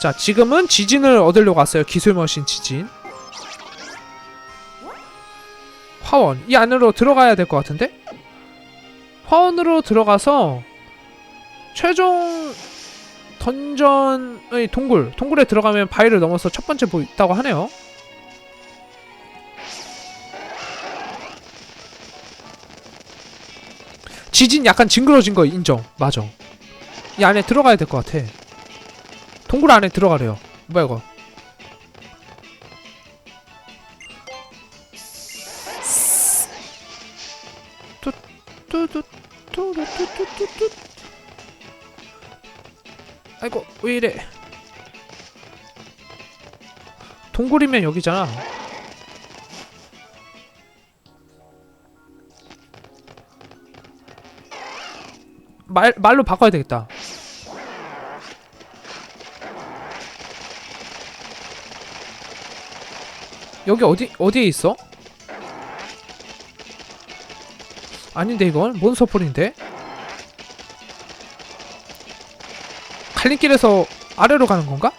자 지금은 지진을 얻으려고 왔어요. 기술머신 지진. 화원. 이 안으로 들어가야 될 것 같은데? 화원으로 들어가서 최종 던전의 동굴 동굴에 들어가면 바위를 넘어서 첫 번째 뭐 있다고 하네요. 지진 약간 징그러진 거 인정. 맞아. 이 안에 들어가야 될 것 같아 동굴 안에 들어가래요. 뭐야 이거? 아이고 왜 이래 동굴이면 여기잖아 말 말로 바꿔야 되겠다 여기 어디 어디에 있어? 아닌데 이건 몬스터폴인데 갈림길에서 아래로 가는 건가?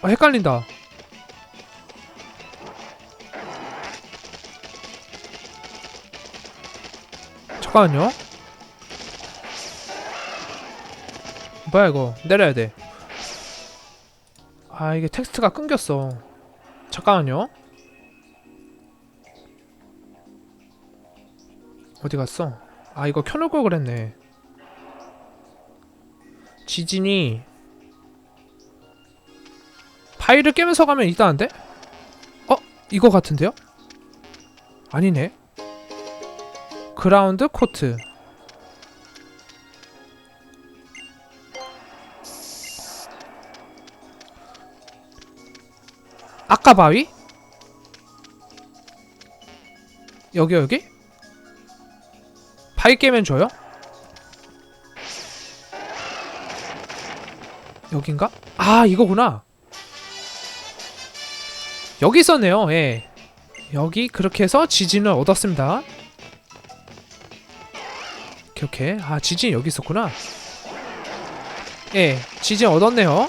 아, 헷갈린다. 잠깐만요. 뭐야 이거 내려야 돼. 아 이게 텍스트가 끊겼어. 잠깐만요. 어디 갔어? 아 이거 켜놓을 걸 그랬네. 지진이 바위를 깨면서 가면 있다는데? 어? 이거 같은데요? 아니네. 그라운드 코트. 아까 바위? 여기 여기? 바위 깨면 줘요? 여긴가? 아 이거구나 여기 있었네요 예 여기 그렇게 해서 지진을 얻었습니다 오케이 아 지진이 여기 있었구나 예 지진 얻었네요